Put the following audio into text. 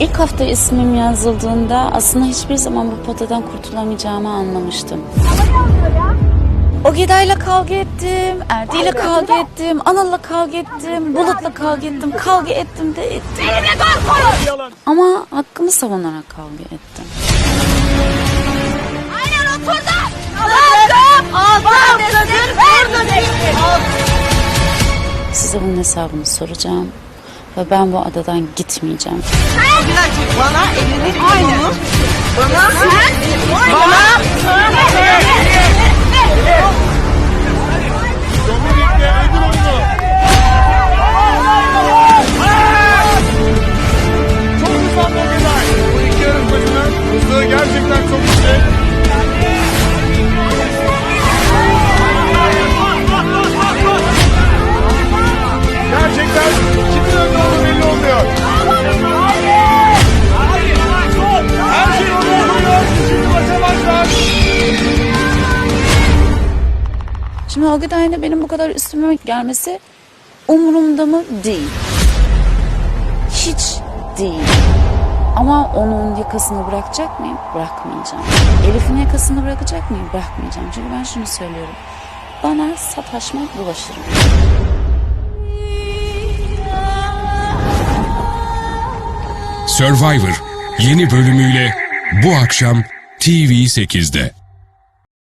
İlk hafta ismim yazıldığında aslında hiçbir zaman bu potadan kurtulamayacağımı anlamıştım. O Gida'yla kavga ettim, Erdi'yle kavga ettim, Anıl'la kavga ettim, Bulut'la kavga ettim, kavga ettim de ettim. Ama hakkımı savunarak kavga ettim. Aynen. Aldım. Aldım. Verdim. Size bunun hesabını soracağım ve ben bu adadan gitmeyeceğim. Bana elini kolunu bana bana. Çok hızlı gerçekten çok yüksek. Şimdi o Gida'yla benim bu kadar üstüme gelmesi umurumda mı? Değil. Hiç değil. Ama onun yakasını bırakacak mıyım? Bırakmayacağım. Elif'in yakasını bırakacak mıyım? Bırakmayacağım. Çünkü ben şunu söylüyorum. Bana sataşma bulaşırım. Survivor yeni bölümüyle bu akşam TV8'de.